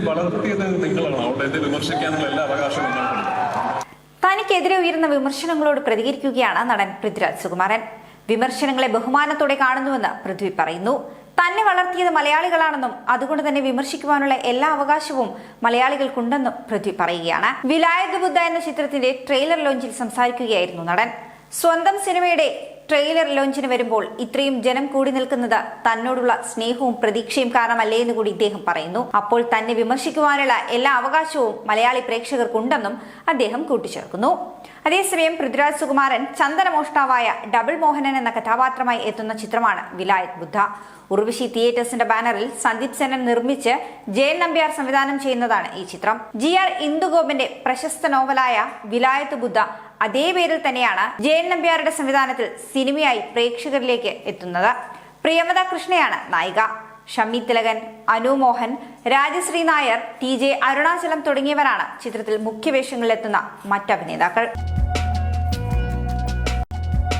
എല്ലാ തനിക്കെതിരെ ഉയരുന്ന വിമർശനങ്ങളോട് പ്രതികരിക്കുകയാണ് നടൻ പൃഥ്വിരാജ് സുകുമാരൻ. വിമർശനങ്ങളെ ബഹുമാനത്തോടെ കാണുന്നുവെന്ന് പൃഥ്വി പറയുന്നു. തന്നെ വളർത്തിയത് മലയാളികളാണെന്നും അതുകൊണ്ട് തന്നെ വിമർശിക്കുവാനുള്ള എല്ലാ അവകാശവും മലയാളികൾക്കുണ്ടെന്നും പൃഥ്വി പറയുകയാണ്. വിലായത് ബുദ്ധ എന്ന ചിത്രത്തിന്റെ ട്രെയിലർ ലോഞ്ചിൽ സംസാരിക്കുകയായിരുന്നു നടൻ. സ്വന്തം സിനിമയുടെ ട്രെയിലർ ലോഞ്ചിന് വരുമ്പോൾ ഇത്രയും ജനം കൂടി നിൽക്കുന്നത് തന്നോടുള്ള സ്നേഹവും പ്രതീക്ഷയും കാരണമല്ലേ എന്ന് കൂടി ഇദ്ദേഹം പറയുന്നു. അപ്പോൾ തന്നെ വിമർശിക്കുവാനുള്ള എല്ലാ അവകാശവും മലയാളി പ്രേക്ഷകർക്കുണ്ടെന്നും അദ്ദേഹം കൂട്ടിച്ചേർക്കുന്നു. അതേസമയം പൃഥ്വിരാജ് സുകുമാരൻ ചന്ദനമോഷ്ടാവായ ഡബിൾ മോഹനൻ എന്ന കഥാപാത്രമായി എത്തുന്ന ചിത്രമാണ് വിലായത് ബുദ്ധ. ഉർവശി തിയേറ്റേഴ്സിന്റെ ബാനറിൽ സന്ദീപ് സെനൻ നിർമ്മിച്ച് ജയൻ നമ്പ്യാർ സംവിധാനം ചെയ്യുന്നതാണ് ഈ ചിത്രം. ജി ആർ ഇന്ദുഗോപിന്റെ പ്രശസ്ത നോവലായ വിലായത്ത് ബുദ്ധ അതേ പേരിൽ തന്നെയാണ് ജയൻ നമ്പ്യാരുടെ സംവിധാനത്തിൽ സിനിമയായി പ്രേക്ഷകരിലേക്ക് എത്തുന്നത്. പ്രിയമത കൃഷ്ണയാണ് നായിക. ഷമ്മി തിലകൻ അനു മോഹൻ രാജശ്രീ നായർ ടി ജെ അരുണാചലം തുടങ്ങിയവരാണ് ചിത്രത്തിൽ മുഖ്യവേഷങ്ങളിലെത്തുന്ന മറ്റഭിനേതാക്കൾ.